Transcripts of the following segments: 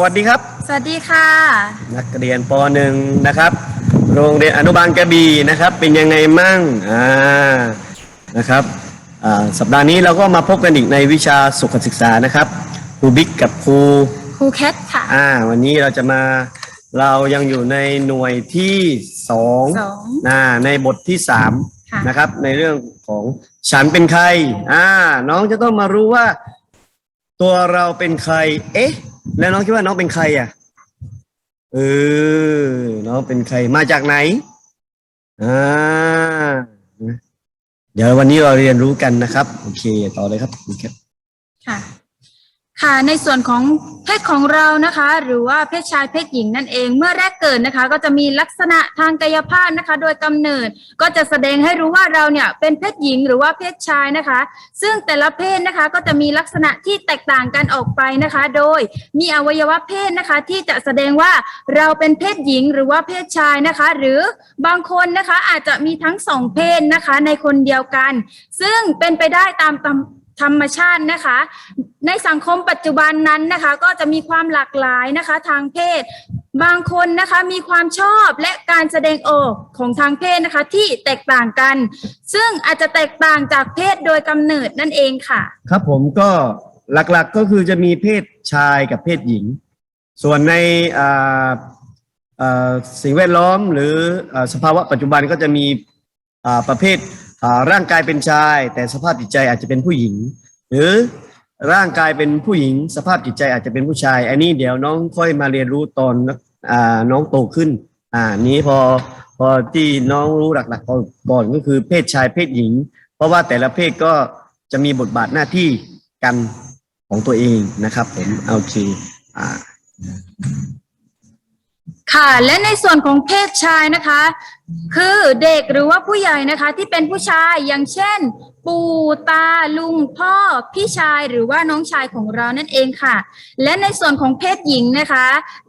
สวัสดีครับ สวัสดีค่ะ นักเรียนป .1 นะครับ โรงเรียนอนุบาลกระบี่นะครับ เป็นยังไงมั่งอ่านะครับอ่าสัปดาห์นี้เราก็มาพบกันอีกในวิชาสุขศึกษานะครับครูบิ๊กกับครูครูแคทค่ะอ่า วันนี้เราจะมาเรายังอยู่ในหน่วยที่สองสอง อ่าในบทที่สามค่ะ นะครับ ในเรื่องของฉันเป็นใครอ่าน้องจะต้องมารู้ว่า ตัวเราเป็นใคร เอ๊ะ แล้วน้องคิดว่าน้องเป็นใครอะ เออ น้องเป็นใครมาจากไหนอ่าเดี๋ยววันนี้เราเรียนรู้กันนะครับ โอเค ต่อเลยครับโอเคค่ะ ค่ะในส่วนของเพศของเรานะคะ หรือว่าเพศชายเพศหญิงนั่นเอง เมื่อแรกเกิดนะคะ ก็จะมีลักษณะทางกายภาพนะคะ โดยกำเนิดก็จะแสดงให้รู้ว่าเราเนี่ยเป็นเพศหญิงหรือว่าเพศชายนะคะ ซึ่งแต่ละเพศนะคะก็จะมีลักษณะที่แตกต่างกันออกไปนะคะ โดยมีอวัยวะเพศนะคะ ที่จะแสดงว่าเราเป็นเพศหญิงหรือว่าเพศชายนะคะ หรือบางคนนะคะอาจจะมีทั้งสองเพศนะคะในคนเดียวกัน ซึ่งเป็นไปได้ตามตาม ธรรมชาตินะคะ ในสังคมปัจจุบันนั้นนะคะ ก็จะมีความหลากหลายนะคะทางเพศ บางคนนะคะมีความชอบและการแสดงออกของทางเพศนะคะที่แตกต่างกัน ซึ่งอาจจะแตกต่างจากเพศโดยกำเนิดนั่นเองค่ะ ครับผมก็หลักๆก็คือจะมีเพศชายกับเพศหญิง ส่วนในอ่าอ่าสิ่งแวดล้อมหรืออ่าสภาวะปัจจุบันก็จะมีอ่าประเภท ร่างกายเป็นชาย แต่สภาพจิตใจอาจจะเป็นผู้หญิง หรือร่างกายเป็นผู้หญิง สภาพจิตใจอาจจะเป็นผู้ชาย อันนี้เดี๋ยวน้องค่อยมาเรียนรู้ตอนอน้องโตขึ้น อ่านี้พอพอที่น้องรู้หลักๆก่อนก่อนก็คือเพศชายเพศหญิง เพราะว่าแต่ละเพศก็จะมีบทบาทหน้าที่กันของตัวเองนะครับผมโอเคอ่า ค่ะและในส่วนของเพศชายนะคะ คือเด็กหรือว่าผู้ใหญ่นะคะที่เป็นผู้ชายอย่างเช่น ปู่ตาลุงพ่อพี่ชายหรือว่าน้องชายของเรานั่นเองค่ะ และในส่วนของเพศหญิงนะคะ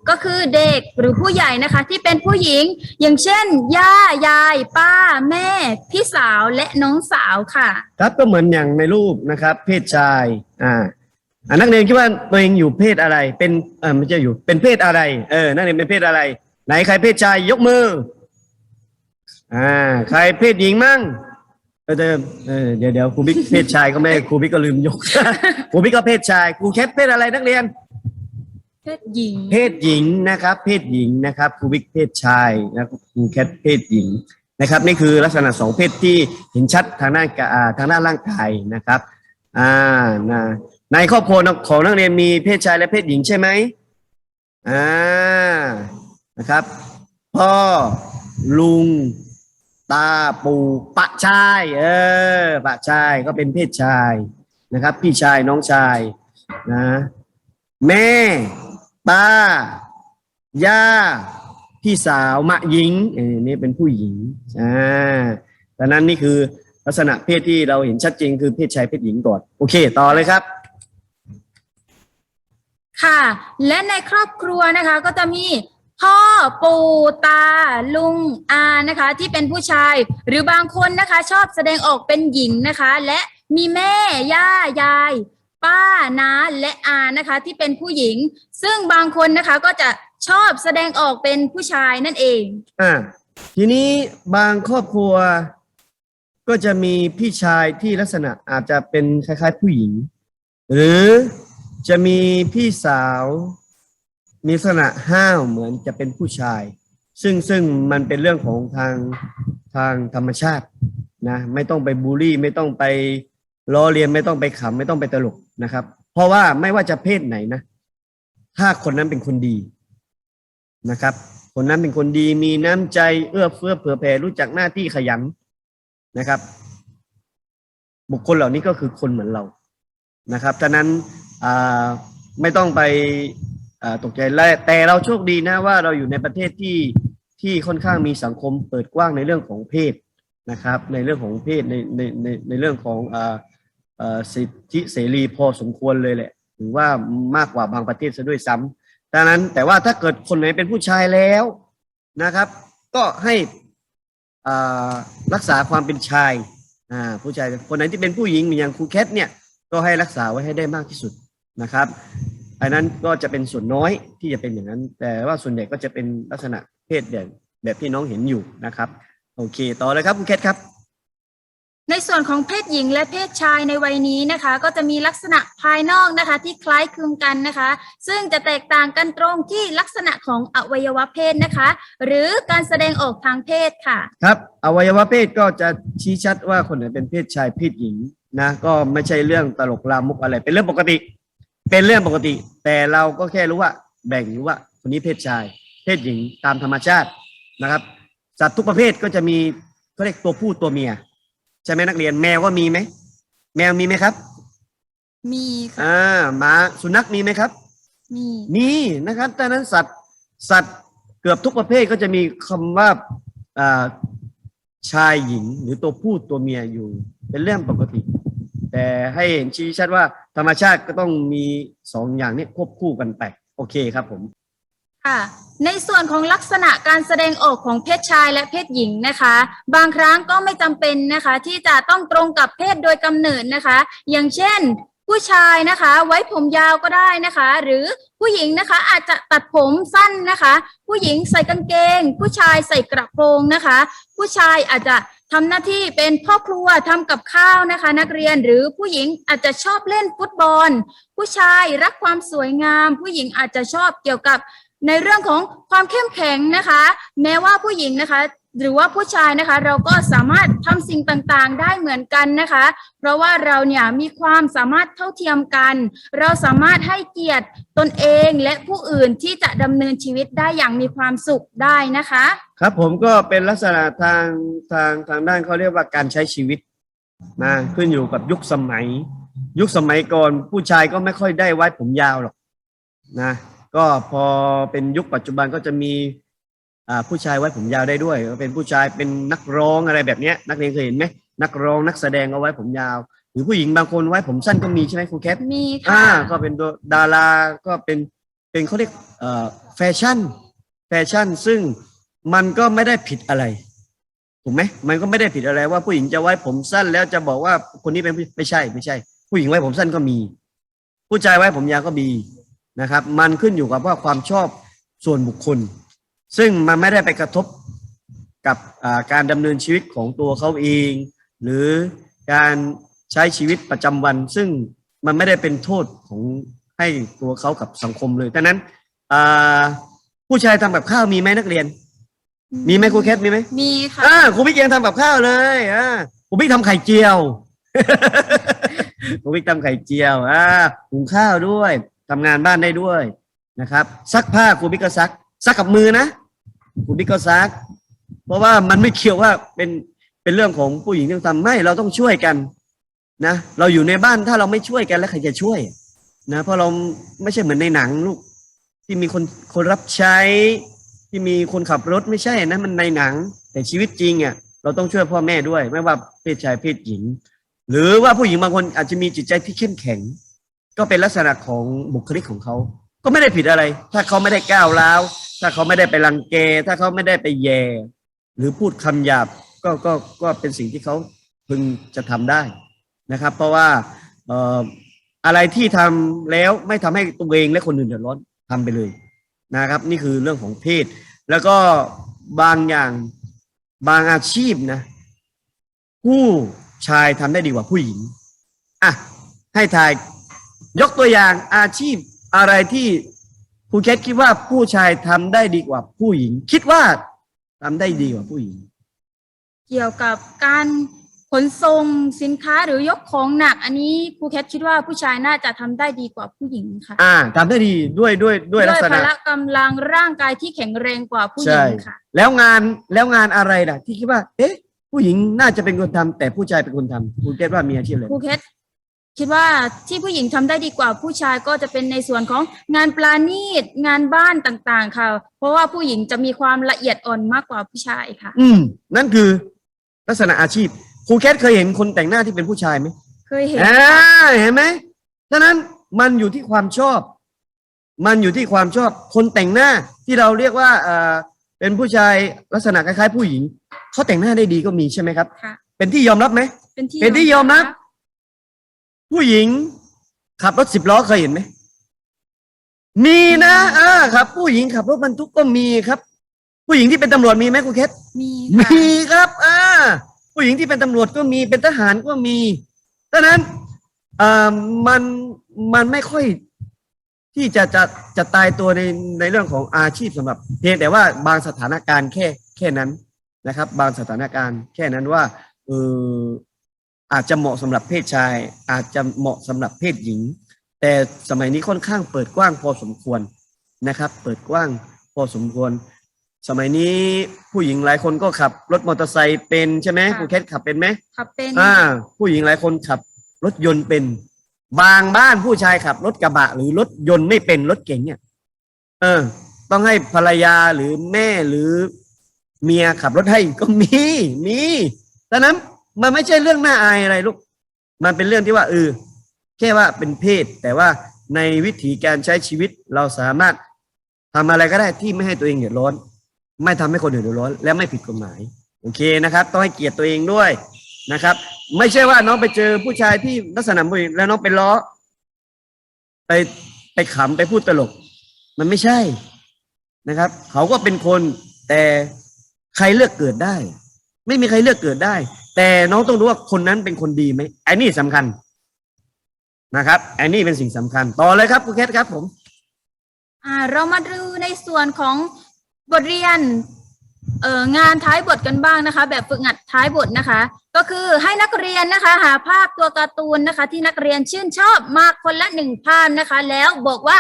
ก็คือเด็กหรือผู้ใหญ่นะคะ ที่เป็นผู้หญิง อย่างเช่น ย่ายาย ป้า แม่ พี่สาวและน้องสาวค่ะ ครับก็เหมือนอย่างในรูปนะครับ เพศชายอ่า อ่านักเรียนคิดว่าตัวเองอยู่เพศอะไร เป็นเออไม่ใช่อยู่ เป็นเพศอะไร เออ นักเรียนเป็นเพศอะไร ไหนใครเพศชายยกมือ อ่า ใครเพศหญิงมั่ง เออเดิมเออเดี๋ยวเดี๋ยวครูบิ๊กเพศชายก็ไม่ครูบิ๊กก็ลืมยก ครูบิ๊กก็เพศชายครูแคทเพศอะไรนักเรียน เพศหญิง เพศหญิงนะครับ เพศหญิงนะครับครูวิกเพศชายแล้วก็ครูแคทเพศหญิงนะครับนี่คือลักษณะสองเพศที่เห็นชัดทางด้านกะอ่าทางด้านร่างกายนะครับ อ่านะ ในครอบครัวของนักเรียนมีเพศชายและเพศหญิงใช่ไหมอ่านะครับ พ่อลุง ตาปู่ปะชายเออปะชายก็เป็นเพศชายนะครับ พี่ชายน้องชายนะแม่ป้าย่าพี่สาวมะหญิงเออนี่เป็นผู้หญิงอ่าดังนั้นนี่คือลักษณะเพศที่เราเห็นชัดเจนคือเพศชายเพศหญิงก่อน โอเค ต่อเลยครับ ค่ะ และในครอบครัวนะคะก็จะมีพ่อปู่ตา ลุงอานะคะ ที่เป็นผู้ชาย หรือบางคนนะคะ ชอบแสดงออกเป็นหญิงนะคะ และมีแม่ ย่า ยาย ป้าน้าและอานะคะ ที่เป็นผู้หญิง ซึ่งบางคนนะคะก็จะชอบแสดงออกเป็นผู้ชายนั่นเอง อ่าทีนี้บางครอบครัว ก็จะมีพี่ชายที่ลักษณะอาจจะเป็นคล้ายๆผู้หญิง หรือ จะมีพี่สาวมีลักษณะห้าวเหมือนจะเป็นผู้ชาย ซึ่งซึ่งมันเป็นเรื่องของทางทางธรรมชาตินะไม่ต้องไปบูลลี่ ไม่ต้องไปล้อเลียนไม่ต้องไปขำไม่ต้องไปตลกนะครับ เพราะว่าไม่ว่าจะเพศไหนนะ ถ้าคนนั้นเป็นคนดีนะครับ คนนั้นเป็นคนดีมีน้ำใจเอื้อเฟื้อเผื่อแผ่รู้จักหน้าที่ขยันนะครับ บุคคลเหล่านี้ก็คือคนเหมือนเรานะครับฉะนั้น ไม่ต้องไปตกใจและแต่เราโชคดีนะว่าเราอยู่ในประเทศที่ที่ค่อนข้างมีสังคมเปิดกว้างในเรื่องของเพศนะครับ ในเรื่องของเพศในในในในเรื่องของออสิทธิเสรีพอสมควรเลยแหละหรือว่ามากกว่าบางประเทศซะด้วยซ้ำดังนั้นแต่ว่าถ้าเกิดคนไหนเป็นผู้ชายแล้วนะครับ ก็ให้รักษาความเป็นชายผู้ชายคนไหนที่เป็นผู้หญิงอย่างครูแคทเนี่ยก็ให้รักษาไว้ให้ได้มากที่สุด นะครับอันนั้นก็จะเป็นส่วนน้อยที่จะเป็นอย่างนั้น แต่ว่าส่วนใหญ่ก็จะเป็นลักษณะเพศแบบแบบที่น้องเห็นอยู่นะครับ โอเค ต่อเลยครับคุณแคทครับ ในส่วนของเพศหญิงและเพศชายในวัยนี้นะคะ ก็จะมีลักษณะภายนอกนะคะ ที่คล้ายคลึงกันนะคะ ซึ่งจะแตกต่างกันตรงที่ลักษณะของอวัยวะเพศนะคะ หรือการแสดงออกทางเพศค่ะ ครับ อวัยวะเพศก็จะชี้ชัดว่าคนไหนเป็นเพศชายเพศหญิงนะ ก็ไม่ใช่เรื่องตลกลามกอะไรเป็นเรื่องปกติ เป็นเรื่องปกติ แต่เราก็แค่รู้ว่าแบ่งรู้ว่าคนนี้เพศชาย เพศหญิงตามธรรมชาตินะครับ สัตว์ทุกประเภทก็จะมีเขาเรียกตัวผู้ตัวเมีย ใช่ไหมนักเรียนแมวก็มีไหมแมวมีไหมครับ มีค่ะอ่าหมาสุนัขมีไหมครับ มีมีนะครับดังนั้นสัตว์สัตว์เกือบทุกประเภทก็จะมีคำว่าอ่าชายหญิงหรือตัวผู้ตัวเมียอยู่ เป็นเรื่องปกติ แต่ให้เห็นชี้ชัดว่าธรรมชาติก็ต้องมีสองอย่างนี้ควบคู่กันไป โอเคครับผม ค่ะ ในส่วนของลักษณะการแสดงออกของเพศชายและเพศหญิงนะคะ บางครั้งก็ไม่จำเป็นนะคะ ที่จะต้องตรงกับเพศโดยกำเนิดนะคะ อย่างเช่น ผู้ชายนะคะ ไว้ผมยาวก็ได้นะคะ หรือผู้หญิงนะคะอาจจะตัดผมสั้นนะคะ ผู้หญิงใส่กางเกง ผู้ชายใส่กระโปรงนะคะ ผู้ชายอาจจะ ทำหน้าที่เป็นพ่อครัวทำกับข้าวนะคะ นักเรียนหรือผู้หญิงอาจจะชอบเล่นฟุตบอล ผู้ชายรักความสวยงาม ผู้หญิงอาจจะชอบเกี่ยวกับในเรื่องของความเข้มแข็งนะคะ แม้ว่าผู้หญิงนะคะ หรือว่าผู้ชายนะคะเราก็สามารถทำสิ่งต่างๆ ได้เหมือนกันนะคะ เพราะว่าเราเนี่ยมีความสามารถเท่าเทียมกัน เราสามารถให้เกียรติตนเองและผู้อื่นที่จะดำเนินชีวิตได้อย่างมีความสุขได้นะคะ ครับผมก็เป็นลักษณะทางทางทางด้านเขาเรียกว่าการใช้ชีวิตนะขึ้นอยู่กับยุคสมัย ยุคสมัยก่อนผู้ชายก็ไม่ค่อยได้ไว้ผมยาวหรอกนะ ก็พอเป็นยุคปัจจุบันก็จะมี ผู้ชายไว้ผมยาวได้ด้วยก็เป็นผู้ชายเป็นนักร้องอะไรแบบเนี้ยนักเรียนเคยเห็นไหมนักร้องนักแสดงเอาไว้ผมยาว หรือผู้หญิงบางคนไว้ผมสั้นก็มีใช่ไหมครูแคทมีอ่าค่ะก็เป็นตัวดาราก็เป็นเป็นเขาเรียกเอ่อแฟชั่นแฟชั่น ซึ่งมันก็ไม่ได้ผิดอะไรถูกไหมมันก็ไม่ได้ผิดอะไรว่าผู้หญิงจะไว้ผมสั้นแล้วจะบอกว่าคนนี้เป็นผู้ไม่ใช่ไม่ใช่ ผู้หญิงไว้ผมสั้นก็มี ผู้ชายไว้ผมยาวก็มีนะครับ มันขึ้นอยู่กับว่าความชอบส่วนบุคคล ซึ่งมันไม่ได้ไปกระทบกับอ่าการดำเนินชีวิตของตัวเขาเอง หรือการใช้ชีวิตประจำวัน ซึ่งมันไม่ได้เป็นโทษของให้ตัวเขากับสังคมเลยดังนั้นอ่าผู้ชายทำกับข้าวมีไหมนักเรียน มีไหมครูแคทมีไหมมีค่ะอ่าครูบิ๊กยังทำกับข้าวเลยอ่าครูบิ๊กทำไข่เจียวครูบิ๊กทำไข่เจียวอ่าหุงข้าวด้วยทำงานบ้านได้ด้วยนะครับ ซักผ้าครูบิ๊กก็ซัก ซักกับมือนะครูบิ๊กก็ซัก เพราะว่ามันไม่เกี่ยวว่าเป็นเป็นเรื่องของผู้หญิงที่ต้องทำไม่เราต้องช่วยกันนะเราอยู่ในบ้านถ้าเราไม่ช่วยกันแล้วใครจะช่วยนะเพราะเราไม่ใช่เหมือนในหนังลูกที่มีคนคนรับใช้ ที่มีคนขับรถไม่ใช่นะมันในหนัง แต่ชีวิตจริงอะเราต้องช่วยพ่อแม่ด้วย ไม่ว่าเพศชายเพศหญิง หรือว่าผู้หญิงบางคนอาจจะมีจิตใจที่เข้มแข็ง ก็เป็นลักษณะของบุคลิกของเขา ก็ไม่ได้ผิดอะไร ถ้าเขาไม่ได้ก้าวร้าวถ้าเขาไม่ได้ไปรังแก ถ้าเขาไม่ได้ไปแย่ หรือพูดคำหยาบก็ก็ก็เป็นสิ่งที่เขาพึงจะทำได้นะครับ เพราะว่าเอ่ออะไรที่ทำแล้วไม่ทำให้ตัวเองและคนอื่นเดือดร้อนทำไปเลยนะครับ นี่คือเรื่องของเพศ แล้วก็บางอย่างบางอาชีพนะ ผู้ชายทำได้ดีกว่าผู้หญิงอะให้ทายยกตัวอย่างอาชีพ อะไรที่ครูเคสคิดว่าผู้ชายทำได้ดีกว่าผู้หญิง คิดว่าทำได้ดีกว่าผู้หญิง เกี่ยวกับการขนส่งสินค้าหรือยกของหนัก อันนี้ครูแคทคิดว่าผู้ชายน่าจะทำได้ดีกว่าผู้หญิงค่ะ อ่าทำได้ดีด้วยด้วยด้วยลักษพณะละกำลังร่างกายที่แข็งแรงกว่าผู้หญิใช่งค่ะ แล้วงานแล้วงานอะไรล่ะ ที่คิดว่า เอ๊ะ ผู้หญิงน่าจะเป็นคนทำแต่ผู้ชายเป็นคนทำครูเคสว่ามีอาชีพอะไรครูเพชร คิดว่าที่ผู้หญิงทำได้ดีกว่าผู้ชายก็จะเป็นในส่วนของงานปลาณีตงานบ้านต่างๆ ค่ะ เพราะว่าผู้หญิงจะมีความละเอียดอ่อนมากกว่าผู้ชายค่ะ อืม นั่นคือลักษณะอาชีพครูเคสเคยเห็นคนแต่งหน้าที่เป็นผู้ชายไหมเคยเห็นอ่าเห็นไหมฉะนั้นมันอยู่ที่ความชอบ มันอยู่ที่ความชอบคนแต่งหน้าที่เราเรียกว่าเอ่อเป็นผู้ชายลักษณะคล้ายๆ ผู้หญิงเขาแต่งหน้าได้ดีก็มีใช่ไหมครับค่ะเป็นที่ยอมรับไหมเป็นที่เป็นที่ยอมรับ ผู้หญิง ขับรถสิบล้อเคยเห็นไหมมีนะเออครับ ผู้หญิงขับรถบรรทุกก็มีครับ ผู้หญิงที่เป็นตำรวจมีไหมครูเคสมีค่ะมีครับอ่าผู้หญิงที่เป็นตำรวจก็มีเป็นทหารก็มีดังนั้นเอ่อมันมันไม่ค่อยที่จะจะจะตายตัวในในเรื่องของอาชีพสำหรับเพียงแต่ว่าบางสถานการณ์แค่แค่นั้นนะครับ บางสถานการณ์แค่นั้นว่าเออ อาจจะเหมาะสำหรับเพศชาย อาจจะเหมาะสำหรับเพศหญิง แต่สมัยนี้ค่อนข้างเปิดกว้างพอสมควรนะครับ เปิดกว้างพอสมควร สมัยนี้ผู้หญิงหลายคนก็ขับ รถมอเตอร์ไซค์เป็นใช่ไหมค่ะครูแคทขับเป็นไหมขับเป็นอ่า ผู้หญิงหลายคนขับ รถยนต์เป็น บางบ้านผู้ชายขับ รถกระบะ หรือรถยนต์ไม่เป็นรถเก๋งเนี่ย เออ ต้องให้ภรรยาหรือแม่หรือเมียขับรถให้ก็มีมีดังนั้น มันไม่ใช่เรื่องน่าอายอะไรลูก มันเป็นเรื่องที่ว่าเออแค่ว่าเป็นเพศ แต่ว่าในวิถีการใช้ชีวิตเราสามารถทำอะไรก็ได้ที่ไม่ให้ตัวเองเดือดร้อน ไม่ทำให้คนอื่นเดือดร้อน และไม่ผิดกฎหมาย โอเคนะครับ ต้องให้เกียรติตัวเองด้วยนะครับ ไม่ใช่ว่าน้องไปเจอผู้ชายที่ลักษณะผู้หญิงแล้วน้องไปล้อ ไปไปขำไปพูดตลก มันไม่ใช่นะครับ เขาก็เป็นคนแต่ใครเลือกเกิดได้ ไม่มีใครเลือกเกิดได้ แต่น้องต้องรู้ว่าคนนั้นเป็นคนดีไหมไอ้นี่สำคัญนะครับไอ้นี่เป็นสิ่งสำคัญ ต่อเลยครับคุณแคทครับผม อ่า เรามาดูในส่วนของบทเรียนเอ่องานท้ายบทกันบ้างนะคะ แบบฝึกหัดท้ายบทนะคะ ก็คือให้นักเรียนนะคะ หาภาพตัวการ์ตูนนะคะ ที่นักเรียนชื่นชอบมาคนละหนึ่งภาพนะคะ แล้วบอกว่า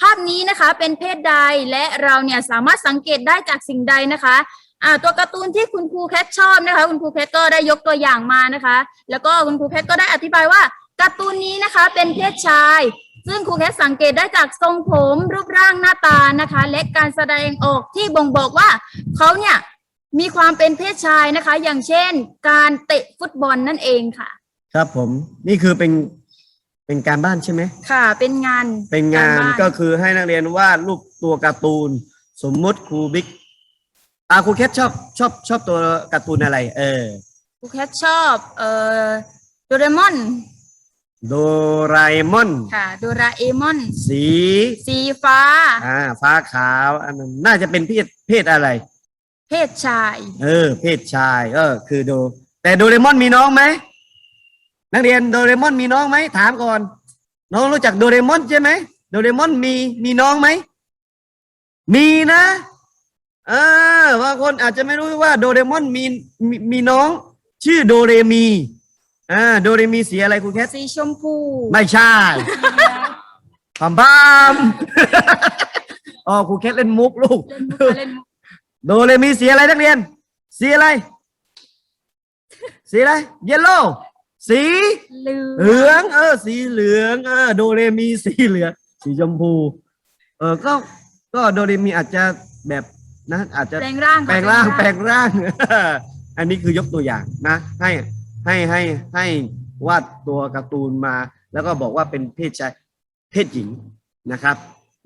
ภาพนี้นะคะเป็นเพศใดและเราเนี่ยสามารถสังเกตได้จากสิ่งใดนะคะ อ่าตัวการ์ตูนที่คุณครูแคทชอบนะคะ คุณครูแคทก็ได้ยกตัวอย่างมานะคะ แล้วก็คุณครูแคทก็ได้อธิบายว่าการ์ตูนนี้นะคะเป็นเพศชาย ซึ่งครูแคทสังเกตได้จากทรงผมรูปร่างหน้าตานะคะ และการแสดงออกที่บ่งบอกว่าเขาเนี่ยมีความเป็นเพศชายนะคะ อย่างเช่น การเตะฟุตบอลนั่นเองค่ะ ครับผมนี่คือเป็นเป็นการบ้านใช่ไหมค่ะ เป็นงานเป็นงานรบ้ก็คือให้นักเรียนวาดรูปตัวการ์ตูน สมมุติครูบิ๊ก อ่าครูแคทชอบชอบชอบตัวการ์ตูนอะไร เออครูแคทชอบเอ่อโดเรมอนโดราเอมอน ค่ะโดราเอมอน สีสีฟ้า อ่าฟ้าขาวอันนั้นน่าจะเป็นเพศเพศอะไร เพศชาย เออ เพศชายเออคือโด แต่โดเรมอนมีน้องไหมนักเรียนโดเรมอนมีน้องไหมถามก่อน น้องรู้จักโดเรมอนใช่ไหมโดเรมอนมีมีน้องไหมมีนะ เออบางคนอาจจะไม่รู้ว่าโดเรมอนมีมีมีน้องชื่อโดเรมีอ่าโดเรมีสีอะไรคุณแคทสีชมพู ไม่ใช่พามพามอ๋อครูแคทเล่นมุกลูก เล่นมุกค่ะเล่นมุกโดเรมีสีอะไรนักเรียน สีอะไร สีอะไร เยลโล่สีเหลืเหลือองงเออ สีเหลืองเออโดเรมีสีเหลือง สีชมพู เออก็ก็โดเรมีอาจจะแบบ นะอาจจะแปลงร่างค่ะแปลงร่างแปลงร่าง อันนี้คือยกตัวอย่างนะ ให้ให้ให้ให้วาดตัวการ์ตูนมา แล้วก็บอกว่าเป็นเพศชายเพศหญิงนะครับ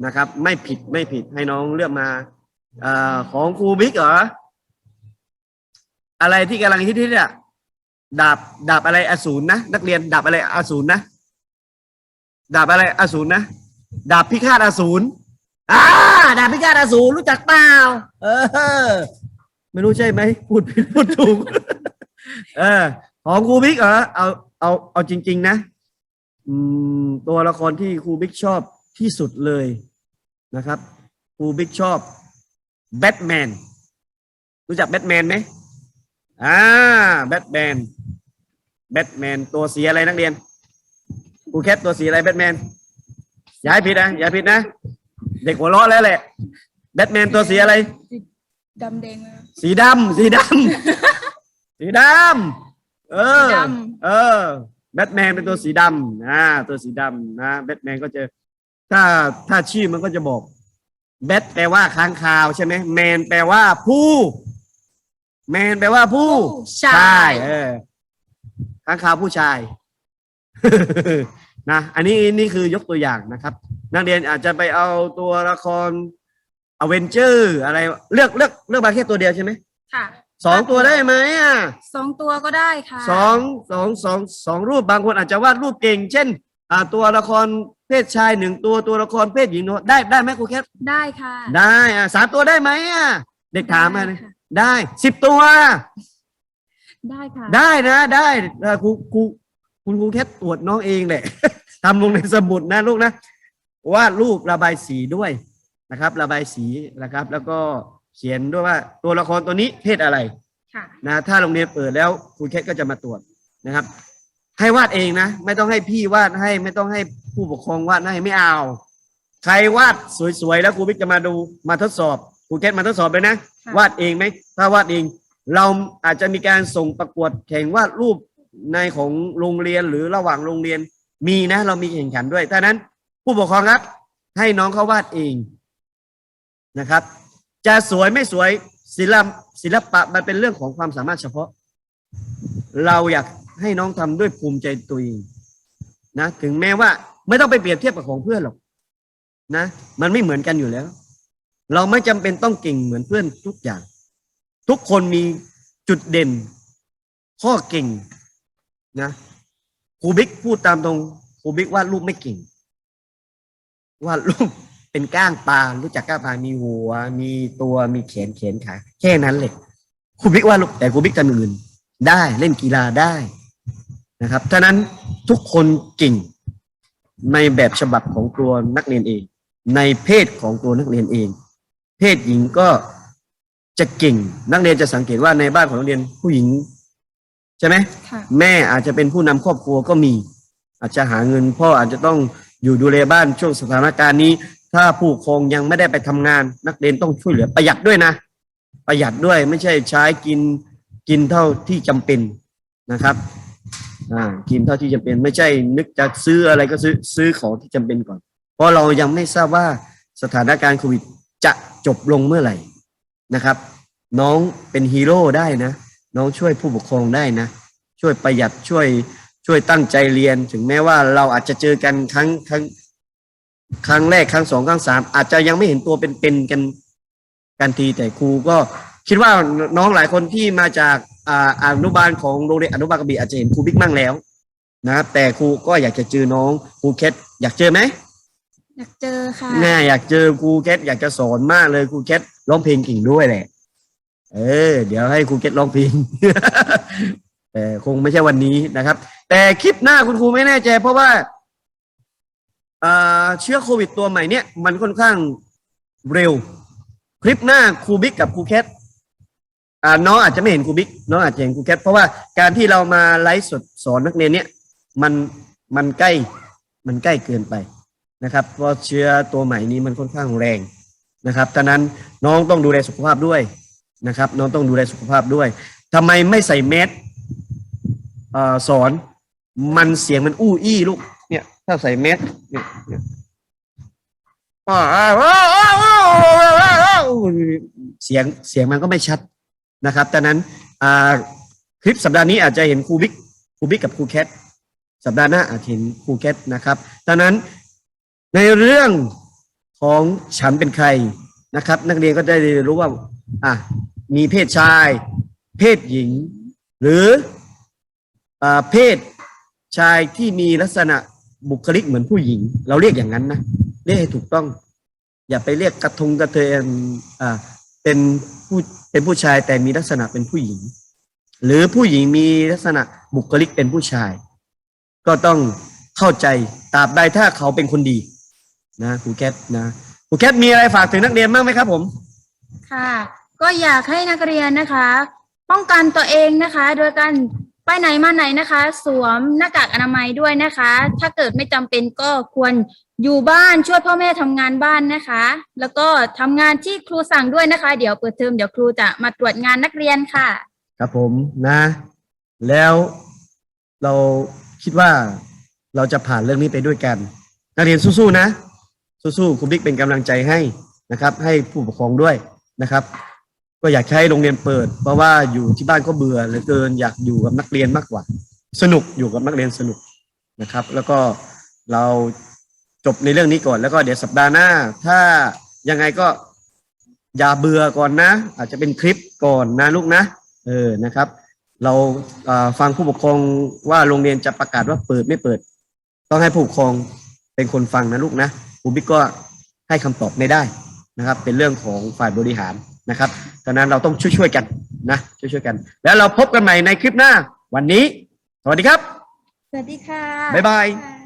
นะครับ ไม่ผิดไม่ผิดให้น้องเลือกมาเอ่อของครูบิ๊กเหรออะไรที่กำลังฮิตๆอะดาบดาบอะไรอสูรนะนักเรียนดาบอะไรอสูรนะดาบอะไรอสูรนะดาบพิฆาตอสูร อ่าดาบพิฆาตอสูรรู้จักเปล่าเออ ไม่รู้ใช่ไหมพูดผิดพูดถูก เออ ของครูบิ๊กเหรอเอาเอาเอาจริง ๆ นะ อืม ตัวละครที่ครูบิ๊กชอบที่สุดเลยนะครับครูบิ๊กชอบแบทแมนรู้จักแบทแมนไหมอ่าแบทแมนแบทแมนตัวสีอะไรนักเรียนครูแคทตัวสีอะไรแบทแมนอย่าให้ผิดนะอย่าผิดนะ เด็กหัวเราะแล้วแหละแบทแมนตัวสีอะไร ดำแดงไหมคะสีดำสีดำ สีดำเออ สีดเออแบทแมนเป็นตัวสีดำนะตัวสีดำนะแบทแมนก็จะถ้าถ้าชื่อมันก็จะบอกแบทแปลว่าค้างคาวใช่ไหมแมนแปลว่าผู้แมนแปลว่าผู้ผู้ชาย เออค้างคาวผู้ชาย นะ อันนี้นี่คือยกตัวอย่างนะครับ นักเรียนอาจจะไปเอาตัวละครอเวนเจอร์อะไรเลือกเลือกเลือกมาแค่ตัวเดียวใช่ไหมค่ะสองตัวได้ไหมอะสองตัวก็ได้ค่ะสองสองสองสองรูปบางคนอาจจะวาดรูปเก่ง เช่น อ่าตัวละครเพเพศชายหนึ่งตัวตัวละครเพศหญิงหนึ่งตัวได้ได้ไหมครูแคทได้ค่ะได้อะสามตัวได้ไหมอะเด็กถามมาได้เลยค่ะได้สิบตัว ได้ค่ะ ได้นะได้เอ่อครูครูคุณครูแค่ตรวจน้องเองแหละทำลงในสมุดนะลูกนะ วาดรูประบายสีด้วยนะครับ ระบายสีนะครับ แล้วก็เขียนด้วยว่าตัวละครตัวนี้เพศอะไรค่ะนะถ้าโรงเรียนเปิดแล้วครูแคทก็จะมาตรวจนะครับ ให้วาดเองนะ ไม่ต้องให้พี่วาดให้ ไม่ต้องให้ผู้ปกครองวาดให้ไม่เอา ใครวาดสวยๆแล้วครูบิ๊กจะมาดูมาทดสอบครูแคทมาทดสอบเลยนะค่ะวาดเองไหมถ้าวาดเอง เราอาจจะมีการส่งประกวดแข่งวาดรูปในของโรงเรียนหรือระหว่างโรงเรียนมีนะ เรามีแข่งขันด้วยถ้านั้น ผู้ปกครองครับ ให้น้องเขาวาดเองนะครับ จะสวยไม่สวยศิลปศิลปะมันเป็นเรื่องของความสามารถเฉพาะ เราอยากให้น้องทำด้วยภูมิใจตัวเองนะถึงแม้ว่าไม่ต้องไปเปรียบเทียบกับของเพื่อนหรอกนะ มันไม่เหมือนกันอยู่แล้ว เราไม่จำเป็นต้องเก่งเหมือนเพื่อนทุกอย่าง ทุกคนมีจุดเด่น ข้อเก่งนะครูบิ๊กพูดตามตรงครูบิ๊กวาดรูปไม่เก่ง วาดรูปเป็นก้างปลารู้จักก้างปลามีหัว มีตัวมีแขนแขนขาแค่นั้นเลยครูบิ๊กวาดรูปแต่ครูบิ๊กทำอย่างอื่นได้เล่นกีฬาได้นะครับฉะนั้นทุกคนเก่งในแบบฉบับของตัวนักเรียนเอง ในเพศของตัวนักเรียนเอง เพศหญิงก็จะเก่ง นักเรียนจะสังเกตว่าในบ้านของนักเรียนผู้หญิง ใช่ไหมค่ะแม่อาจจะเป็นผู้นำครอบครัวก็มี อาจจะหาเงินพ่ออาจจะต้อง อยู่ดูแลบ้านช่วงสถานการณ์นี้ ถ้าผู้ปกครองยังไม่ได้ไปทำงาน นักเรียนต้องช่วยเหลือประหยัดด้วยนะ ประหยัดด้วยไม่ใช่ใช้กินกินเท่าที่จำเป็นนะครับอ่ากินเท่าที่จำเป็น ไม่ใช่นึกจะซื้ออะไรก็ซื้อซื้อของที่จำเป็นก่อน เพราะเรายังไม่ทราบว่าสถานการณ์โควิดจะจบลงเมื่อไหร่นะครับ น้องเป็นฮีโร่ได้นะ น้องช่วยผู้ปกครองได้นะ ช่วยประหยัดช่วย ช่วยตั้งใจเรียน ถึงแม้ว่าเราอาจจะเจอกันครั้งครั้งครั้งแรกครั้งสองครั้งสามอาจจะยังไม่เห็นตัวเป็นๆกันกันทีแต่ครูก็คิดว่าน้องหลายคนที่มาจากอ่าอนุบาลของโรงเรียนอนุบาลกระบี่อาจจะเห็นครูบิ๊กมั่งแล้วนะครับแต่ครูก็อยากจะเจอน้องครูเคสอยากเจอไหมอยากเจอค่ะแน่อยากเจอครูเคสอยากจะสอนมากเลยครูเคสร้องเพลงเก่งด้วยแหละ เออ เดี๋ยวให้ครูเคสร้องเพลง แต่คงไม่ใช่วันนี้นะครับ แต่คลิปหน้าคุณครูไม่แน่ใจ เพราะว่าเชื้อโควิดตัวใหม่เนี่ย มันค่อนข้างเร็ว คลิปหน้าครูบิ๊กกับครูแคทน้องอาจจะไม่เห็นครูบิ๊กน้องอาจจะเห็นครูแคทเพราะว่าการที่เรามาไลฟ์สดสอนนักเรียนเนี่ย มันมันใกล้มันใกล้เกินไปนะครับ เพราะเชื้อตัวใหม่นี้มันค่อนข้างแรงนะครับดังนั้นน้องต้องดูแลสุขภาพด้วยนะครับ น้องต้องดูแลสุขภาพด้วยทำไมไม่ใส่แมส สอน มันเสียงมันอู้อี้ลูก เนี่ย ถ้าใส่แมสเนี่ยเนี่ยอ่าอ่าอ่าอ่าอ่าอ่าอ่าเสียงเสียงมันก็ไม่ชัดนะครับดังนั้นอ่าคลิปสัปดาห์นี้อาจจะเห็นครูบิ๊กครูบิ๊กกับครูแคทสัปดาห์หน้าอาจเห็นครูแคทนะครับดังนั้นในเรื่องของฉันเป็นใครนะครับ นักเรียนก็ได้รู้ว่าอะมีเพศชาย เพศหญิง หรืออ่า เพศชายที่มีลักษณะบุคลิกเหมือนผู้หญิง เราเรียกอย่างนั้นนะเรียกให้ถูกต้อง อย่าไปเรียกกระทงกระเทยอ่าเป็นผู้เป็นผู้ชายแต่มีลักษณะเป็นผู้หญิง หรือผู้หญิงมีลักษณะบุคลิกเป็นผู้ชาย ก็ต้องเข้าใจตราบใดถ้าเขาเป็นคนดี นะครูแคทนะครูแคทมีอะไรฝากถึงนักเรียนบ้างไหมครับผม ค่ะ ก็อยากให้นักเรียนนะคะ ป้องกันตัวเองนะคะ โดยการ ไปไหนมาไหนนะคะ สวมหน้ากากอนามัยด้วยนะคะ ถ้าเกิดไม่จำเป็นก็ควรอยู่บ้านช่วยพ่อแม่ทำงานบ้านนะคะ แล้วก็ทำงานที่ครูสั่งด้วยนะคะ เดี๋ยวเปิดเทอมเดี๋ยวครูจะมาตรวจงานนักเรียนค่ะ ครับผมนะ แล้วเราคิดว่าเราจะผ่านเรื่องนี้ไปด้วยกัน นักเรียนสู้ๆนะ สู้ๆครูบิ๊กเป็นกำลังใจให้นะครับ ให้ผู้ปกครองด้วยนะครับ ก็อยากให้โรงเรียนเปิด เพราะว่าอยู่ที่บ้านก็เบื่อเหลือเกินอยากอยู่กับนักเรียนมากกว่า สนุกอยู่กับนักเรียนสนุกนะครับ แล้วก็เราจบในเรื่องนี้ก่อนแล้วก็เดี๋ยวสัปดาห์หน้า ถ้ายังไงก็อย่าเบื่อก่อนนะ อาจจะเป็นคลิปก่อนนะลูกนะเออนะครับ เราฟังผู้ปกครองว่าโรงเรียนจะประกาศว่าเปิดไม่เปิด ต้องให้ผู้ปกครองเป็นคนฟังนะลูกนะครูบิ๊กก็ให้คำตอบไม่ได้นะครับ เป็นเรื่องของฝ่ายบริหาร นะครับดังนั้นเราต้องช่วยๆกันนะช่วยๆกัน แล้วเราพบกันใหม่ในคลิปหน้า วันนี้ สวัสดีครับ สวัสดีค่ะ บ๊ายบายค่ะ